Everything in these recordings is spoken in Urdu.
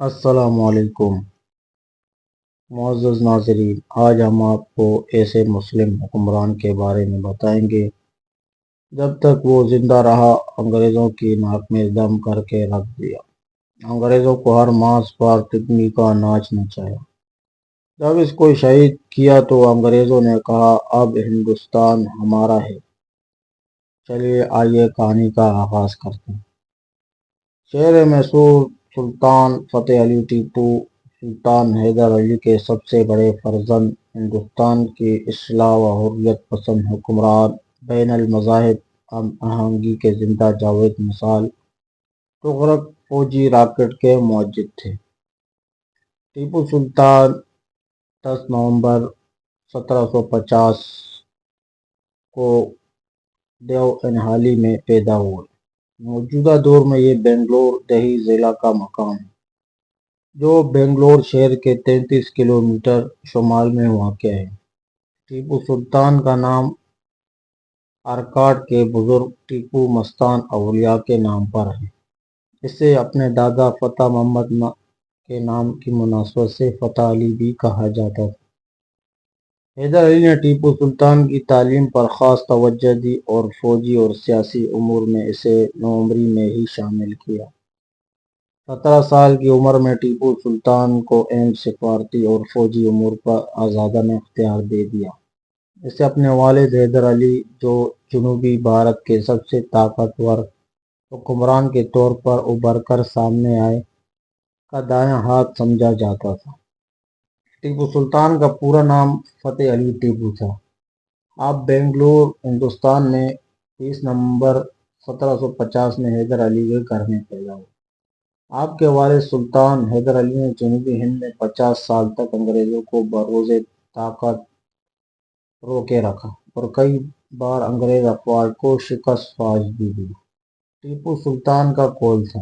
السلام علیکم۔ معزز ناظرین، آج ہم آپ کو ایسے مسلم حکمران کے بارے میں بتائیں گے۔ جب تک وہ زندہ رہا، انگریزوں کی ناک میں دم کر کے رکھ دیا۔ انگریزوں کو ہر ماس پر ٹکنی کا ناچ نچایا۔ جب اس کو شہید کیا تو انگریزوں نے کہا، اب ہندوستان ہمارا ہے۔ چلیے، آئیے کہانی کا آغاز کرتے ہیں۔ شہر محسور سلطان فتح علی ٹیپو، سلطان حیدر علی کے سب سے بڑے فرزند، ہندوستان کی اصلاح و حریت پسند حکمران، بین المذاہب، ہم آہنگی کے زندہ جاوید مثال، تغرق فوجی راکٹ کے موجد تھے۔ ٹیپو سلطان دس نومبر سترہ سو پچاس کو دیو انہالی میں پیدا ہوئے۔ موجودہ دور میں یہ بنگلور دیہی ضلع کا مقام ہے، جو بنگلور شہر کے تینتیس کلومیٹر شمال میں واقع ہے۔ ٹیپو سلطان کا نام ارکاٹ کے بزرگ ٹیپو مستان اولیاء کے نام پر ہے۔ اسے اپنے دادا فتح محمد کے نام کی مناسبت سے فتح علی بھی کہا جاتا تھا۔ حیدر علی نے ٹیپو سلطان کی تعلیم پر خاص توجہ دی اور فوجی اور سیاسی امور میں اسے نومبری میں ہی شامل کیا۔ سترہ سال کی عمر میں ٹیپو سلطان کو اہم سفارتی اور فوجی امور پر آزادانہ اختیار دے دیا۔ اسے اپنے والد حیدر علی، جو جنوبی بھارت کے سب سے طاقتور حکمران کے طور پر ابھر کر سامنے آئے، کا دایاں ہاتھ سمجھا جاتا تھا۔ ٹیپو سلطان کا پورا نام فتح علی ٹیپو تھا۔ آپ بنگلور، ہندوستان میں تیس نومبر سترہ سو پچاس میں حیدر علی کے گھر میں پیدا ہوئے۔ آپ کے والد سلطان حیدر علی نے جنوبی ہند میں پچاس سال تک انگریزوں کو بروز طاقت روکے رکھا اور کئی بار انگریز افواج کو شکست فاج بھی دی۔ ٹیپو سلطان کا کول تھا۔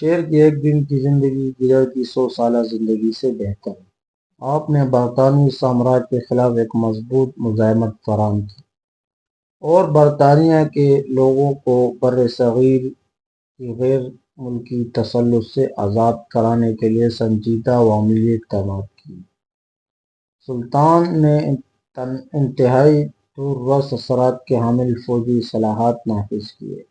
شیر کی ایک دن کی زندگی گزر کی سو سالہ زندگی سے بہتر ہے۔ آپ نے برطانوی سامراج کے خلاف ایک مضبوط مزاحمت فراہم کی اور برطانیہ کے لوگوں کو بر صغیر کی غیر ملکی تسلط سے آزاد کرانے کے لیے سنجیدہ و عملی اقدامات کیے سلطان نے انتہائی دور رس اثرات کے حامل فوجی اصلاحات نافذ کیے۔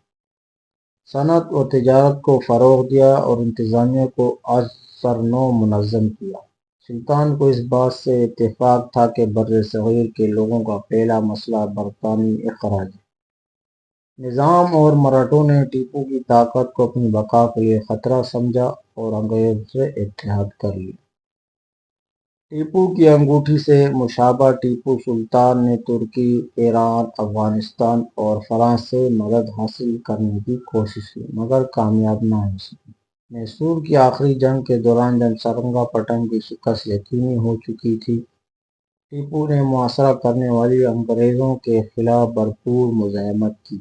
صنعت و تجارت کو فروغ دیا اور انتظامیہ کو اثر نو منظم کیا۔ سلطان کو اس بات سے اتفاق تھا کہ بر صغیر کے لوگوں کا پہلا مسئلہ برطانوی اخراج ہے نظام اور مراٹھوں نے ٹیپو کی طاقت کو اپنی بقا کے لیے خطرہ سمجھا اور انگریز سے اتحاد کر لیا۔ ٹیپو کی انگوٹھی سے مشابہ ٹیپو سلطان نے ترکی، ایران، افغانستان اور فرانس سے مدد حاصل کرنے کی کوشش کی، مگر کامیاب نہ ہو سکی میسور کی آخری جنگ کے دوران جب سرنگا پٹن کی شکست یقینی ہو چکی تھی ٹیپو نے محاصرہ کرنے والی انگریزوں کے خلاف بھرپور مزاحمت کی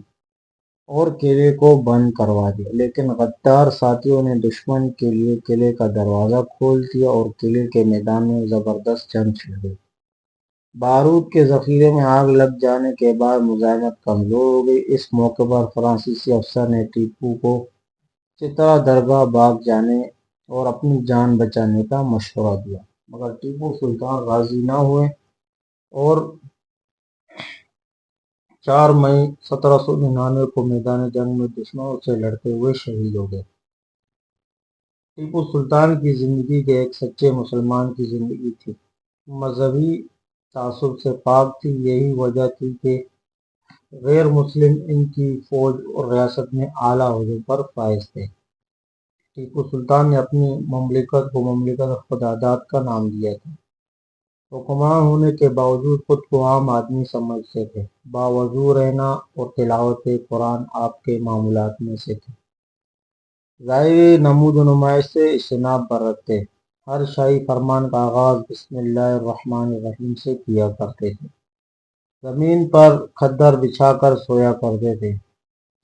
اور قلعے کو بند کروا دیا۔ لیکن غدار ساتھیوں نے دشمن کے لیے قلعے کا دروازہ کھول دیا اور قلعے کے میدان میں زبردست جنگ چھڑ گئی۔ بارود کے ذخیرے میں آگ لگ جانے کے بعد مزاحمت کمزور ہو گئی۔ اس موقع پر فرانسیسی افسر نے ٹیپو کو چترا درگاہ بھاگ جانے اور اپنی جان بچانے کا مشورہ دیا۔ مگر ٹیپو سلطان راضی نہ ہوئے اور چار مئی سترہ سو ننانوے کو میدان جنگ میں دشمنوں سے لڑتے ہوئے شہید ہو گئے۔ ٹیپو سلطان کی زندگی کے ایک سچے مسلمان کی زندگی تھی۔ مذہبی تعصب سے پاک تھی، یہی وجہ تھی کہ غیر مسلم ان کی فوج اور ریاست میں اعلیٰ عہدوں پر فائز تھے۔ ٹیپو سلطان نے اپنی مملکت کو مملکت خداداد کا نام دیا تھا۔ حکمران ہونے کے باوجود خود کو عام آدمی سمجھتے تھے۔ باوضو رہنا اور تلاوت قرآن آپ کے معمولات میں سے تھے۔ ظاہری نمود و نمائش سے اجتناب برتتے ہر شاہی فرمان کا آغاز بسم اللہ الرحمن الرحیم سے کیا کرتے تھے۔ زمین پر کھدر بچھا کر سویا کرتے تھے۔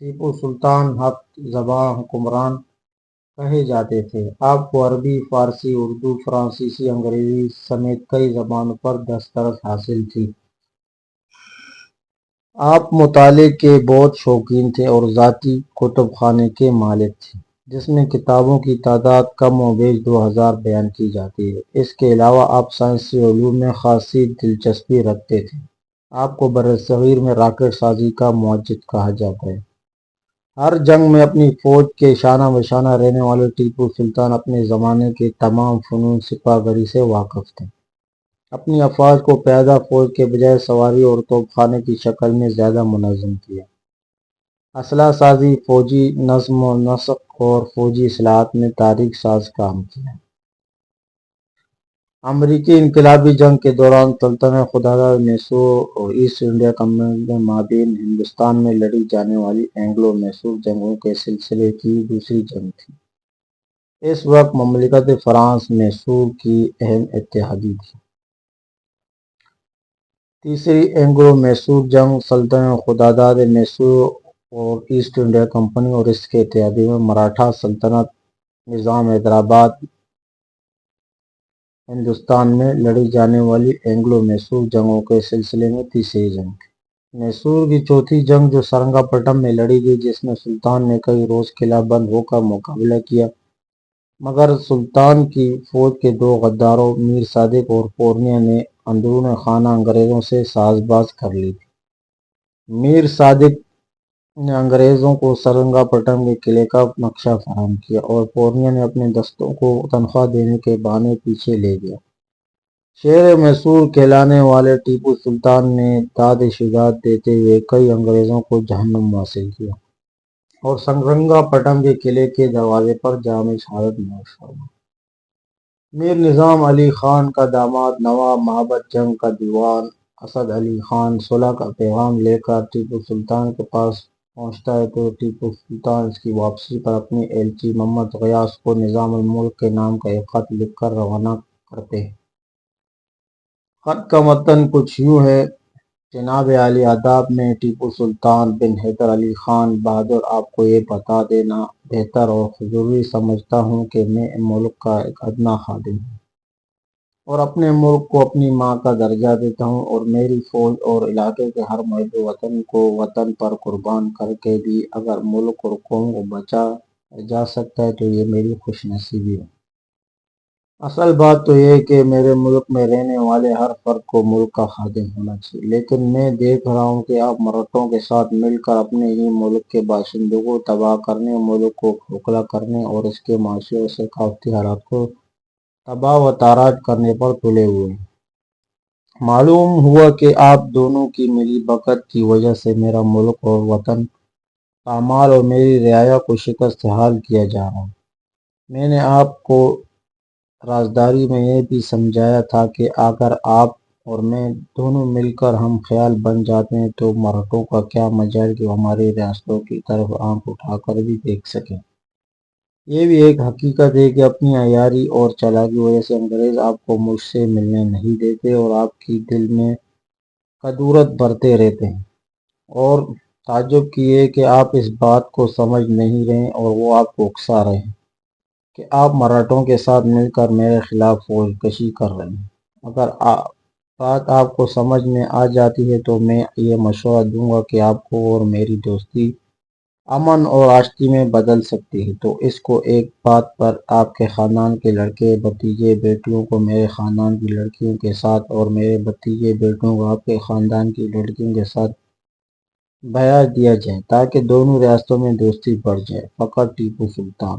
ٹیپو سلطان حق زباں حکمران کہے جاتے تھے۔ آپ کو عربی، فارسی، اردو، فرانسیسی، انگریزی سمیت کئی زبانوں پر دسترس حاصل تھی۔ آپ مطالعے کے بہت شوقین تھے اور ذاتی کتب خانے کے مالک تھے، جس میں کتابوں کی تعداد کم و بیش دو ہزار بیان کی جاتی ہے۔ اس کے علاوہ آپ سائنسی علوم میں خاصی دلچسپی رکھتے تھے۔ آپ کو برصغیر میں راکٹ سازی کا معجد کہا جاتا ہے۔ ہر جنگ میں اپنی فوج کے شانہ بشانہ رہنے والے ٹیپو سلطان اپنے زمانے کے تمام فنون سپاہ گری سے واقف تھے۔ اپنی افواج کو پیادہ فوج کے بجائے سواری اور توپ خانے کی شکل میں زیادہ منظم کیا۔ اسلحہ سازی، فوجی نظم و نسق اور فوجی اصلاحات میں تاریخ ساز کام کیا۔ امریکی انقلابی جنگ کے دوران سلطنت خدادہ میسور اور ایسٹ انڈیا کمپنی کے مابین ہندوستان میں لڑی، جانے والی اینگلو میسور جنگوں کے سلسلے کی دوسری جنگ تھی۔ اس وقت مملکت فرانس میسور کی اہم اتحادی تھی۔ تیسری اینگلو میسور جنگ سلطنت خداداد میسور اور ایسٹ انڈیا کمپنی اور اس کے اتحادی میں مراٹھا سلطنت نظام حیدرآباد ہندوستان میں لڑی جانے والی اینگلو میسور جنگوں کے سلسلے میں تیسری جنگ۔ میسور کی چوتھی جنگ جو سرنگا پٹم میں لڑی گئی، جس میں سلطان نے کئی روز قلعہ بند ہو کر مقابلہ کیا۔ مگر سلطان کی فوج کے دو غداروں میر صادق اور پورنیا نے اندرون خانہ انگریزوں سے ساز باز کر لی۔ تھی میر صادق نے انگریزوں کو سرنگا پٹم کے قلعے کا نقشہ فراہم کیا اور پورنیا نے اپنے دستوں کو تنخواہ دینے کے بہانے پیچھے لے گیا شیر میسور کہلانے والے ٹیپو سلطان نے داد شجاعت دیتے ہوئے کئی انگریزوں کو جہنم حاصل کیا اور سرنگا پٹم کے قلعے کے دروازے پر جامع شہادت نوش فرما میر نظام علی خان کا داماد، نواب محبت جنگ کا دیوان، اسد علی خان صلح کا پیغام لے کر ٹیپو سلطان کے پاس پہنچتا ہے تو ٹیپو سلطان اس کی واپسی پر اپنی ایلچی جی محمد غیاث کو نظام الملک کے نام کا ایک خط لکھ کر روانہ کرتے ہیں۔ خط کا متن کچھ یوں ہے، جناب عالی آداب میں ٹیپو سلطان بن حیدر علی خان بہادر آپ کو یہ بتا دینا بہتر اور ضروری سمجھتا ہوں کہ میں ملک کا ایک ادنا خادم ہوں۔ اور اپنے ملک کو اپنی ماں کا درجہ دیتا ہوں اور میری فوج اور علاقے کے ہر محب وطن کو وطن پر قربان کر کے بھی اگر ملک اور قوم کو بچا جا سکتا ہے تو یہ میری خوش نصیبی ہے۔ اصل بات تو یہ کہ میرے ملک میں رہنے والے ہر فرد کو ملک کا خادم ہونا چاہیے، لیکن میں دیکھ رہا ہوں کہ آپ مرتوں کے ساتھ مل کر اپنے ہی ملک کے باشندوں کو تباہ کرنے، ملک کو کھوکھلا کرنے اور اس کے معاشی اور ثقافتی حالات کو تباہ و تاراج کرنے پر تلے ہوئے۔ معلوم ہوا کہ آپ دونوں کی ملی بکت کی وجہ سے میرا ملک اور وطن اعمال اور میری رعایا کو شکست حال کیا جا رہا میں نے آپ کو رازداری میں یہ بھی سمجھایا تھا کہ اگر آپ اور میں دونوں مل کر ہم خیال بن جاتے ہیں تو مرہٹوں کا کیا مجال کہ ہماری ریاستوں کی طرف آنکھ اٹھا کر بھی دیکھ سکیں۔ یہ بھی ایک حقیقت ہے کہ اپنی عیاری اور چالاکی وجہ سے انگریز آپ کو مجھ سے ملنے نہیں دیتے اور آپ کی دل میں قدورت برتے رہتے ہیں۔ اور تعجب کی ہے کہ آپ اس بات کو سمجھ نہیں رہے اور وہ آپ کو اکسا رہے ہیں کہ آپ مراٹھوں کے ساتھ مل کر میرے خلاف فوج کشی کر رہے ہیں۔ اگر بات آپ کو سمجھ میں آ جاتی ہے تو میں یہ مشورہ دوں گا کہ آپ کو اور میری دوستی امن اور آشتی میں بدل سکتی ہے۔ تو اس کو ایک بات پر آپ کے خاندان کے لڑکے بتیجے بیٹیوں کو، میرے خاندان کی لڑکیوں کے ساتھ اور میرے بتیجے بیٹوں کو آپ کے خاندان کی لڑکیوں کے ساتھ بیاج دیا جائے تاکہ دونوں ریاستوں میں دوستی بڑھ جائے۔ فقط ٹیپو سلطان۔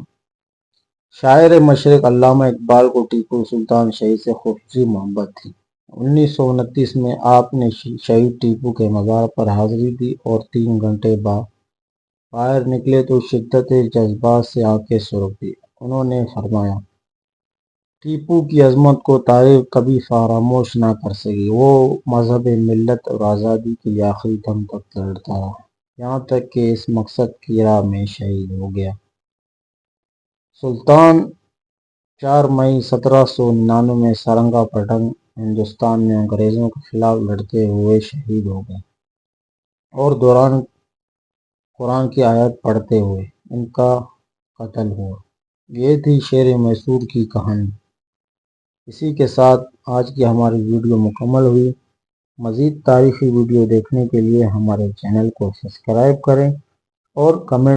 شاعر مشرق علامہ اقبال کو ٹیپو سلطان شہید سے خصوصی محبت تھی۔ انیس سو انتیس میں آپ نے شہید ٹیپو کے مزار پر حاضری دی اور تین گھنٹے بعد باہر نکلے تو شدت جذبات سے آنکھیں سرخ دی انہوں نے فرمایا، ٹیپو کی عظمت کو تاریخ کبھی فراموش نہ کر سکی۔ وہ مذہب ملت اور آزادی کے لیے آخری دم تک لڑتا رہا۔ یہاں تک کہ اس مقصد کی راہ میں شہید ہو گیا۔ سلطان، چار مئی سترہ سو ننانوے سرنگا پٹن ہندوستان میں انگریزوں کے خلاف لڑتے ہوئے شہید ہو گئے۔ اور دوران قرآن کی آیت پڑھتے ہوئے ان کا قتل ہوا۔ یہ تھی شیر میسور کی کہانی۔ اسی کے ساتھ آج کی ہماری ویڈیو مکمل ہوئی۔ مزید تاریخی ویڈیو دیکھنے کے لیے ہمارے چینل کو سبسکرائب کریں اور کمنٹ